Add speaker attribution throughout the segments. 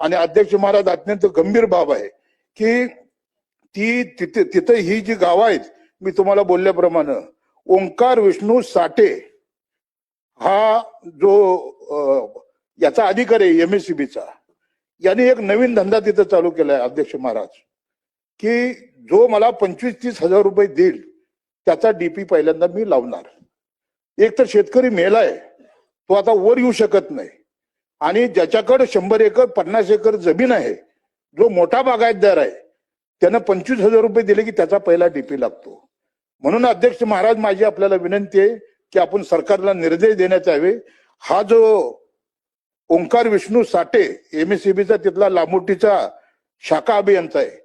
Speaker 1: आणि अध्यक्ष महाराज अत्यंत गंभीर बाब आहे की ती तिथे तिथं ही जी गावं आहेत मी तुम्हाला बोलल्याप्रमाणे ओंकार विष्णू साठे हा जो याचा अधिकारी आहे एमएससीबीचा यांनी एक नवीन धंदा तिथं चालू केला आहे अध्यक्ष महाराज की जो मला पंचवीस तीस हजार रुपये देईल त्याचा डीपी पहिल्यांदा मी लावणार. एक तर शेतकरी मेलाय तो आता वर येऊ शकत नाही. आणि ज्याच्याकडे शंभर एकर पन्नास एकर जमीन आहे जो मोठा बागायतदार आहे त्यानं पंचवीस हजार रुपये दिले की त्याचा पहिला डीपी लागतो. म्हणून अध्यक्ष महाराज माझी आपल्याला विनंती आहे की आपण सरकारला निर्देश देण्यात यावे. हा जो ओंकार विष्णू साठे एमएससीबीचा तिथला लामोटीचा शाखा अभियंता आहे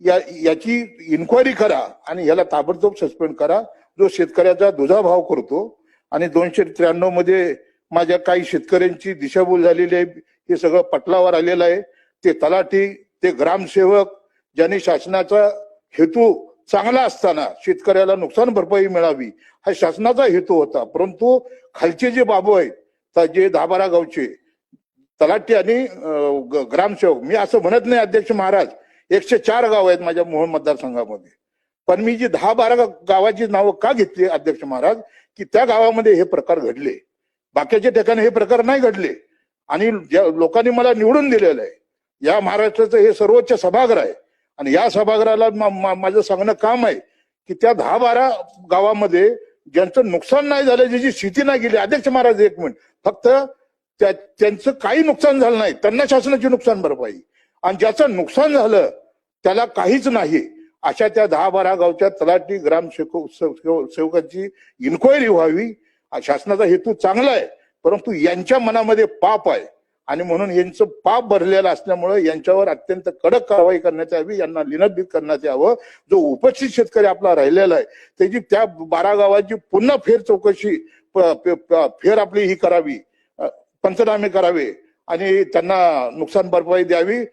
Speaker 1: या याची इन्क्वायरी करा आणि याला ताबडतोब सस्पेंड करा. जो शेतकऱ्याचा दुजाभाव करतो आणि दोनशे त्र्याण्णवमध्ये माझ्या काही शेतकऱ्यांची दिशाभूल झालेली आहे. हे सगळं पटलावर आलेलं आहे. ते तलाठी ते ग्रामसेवक ज्यांनी शासनाचा हेतू चांगला असताना शेतकऱ्याला नुकसान भरपाई मिळावी हा शासनाचा हेतू होता. परंतु खालचे जे बाबू आहेत जे दहा बारा गावचे तलाठी आणि ग्रामसेवक मी असं म्हणत नाही अध्यक्ष महाराज एकशे चार गाव आहेत माझ्या मोहन मतदारसंघामध्ये. पण मी जी दहा बारा गावाची नावं का घेतली अध्यक्ष महाराज की त्या गावामध्ये हे प्रकार घडले. बाकीच्या ठिकाणी हे प्रकार नाही घडले. आणि ज्या लोकांनी मला निवडून दिलेलं आहे या महाराष्ट्राचं हे सर्वोच्च सभागृह आहे. आणि या सभागृहाला माझं सांगणं काम आहे की त्या दहा बारा गावामध्ये ज्यांचं नुकसान नाही झालं ज्याची स्थिती नाही गेली अध्यक्ष महाराज एक मिनिट फक्त त्या त्यांचं काही नुकसान झालं नाही त्यांना शासनाची नुकसान भरपाई. आणि ज्याचं नुकसान झालं त्याला काहीच नाही. अशा त्या दहा बारा गावच्या तलाठी ग्राम सेव- सेवकांची इन्क्वायरी व्हावी हा शासनाचा हेतू चांगला आहे परंतु यांच्या मनामध्ये पाप आहे. आणि म्हणून यांचं पाप भरलेलं असल्यामुळे यांच्यावर अत्यंत कडक कारवाई करण्यात यावी यांना निलंबित करण्यात यावं. जो उपस्थित शेतकरी आपला राहिलेला आहे त्याची त्या बारा गावाची पुन्हा फेर चौकशी फेर आपली ही करावी. पंचनामे करावे आणि त्यांना नुकसान भरपाई द्यावी.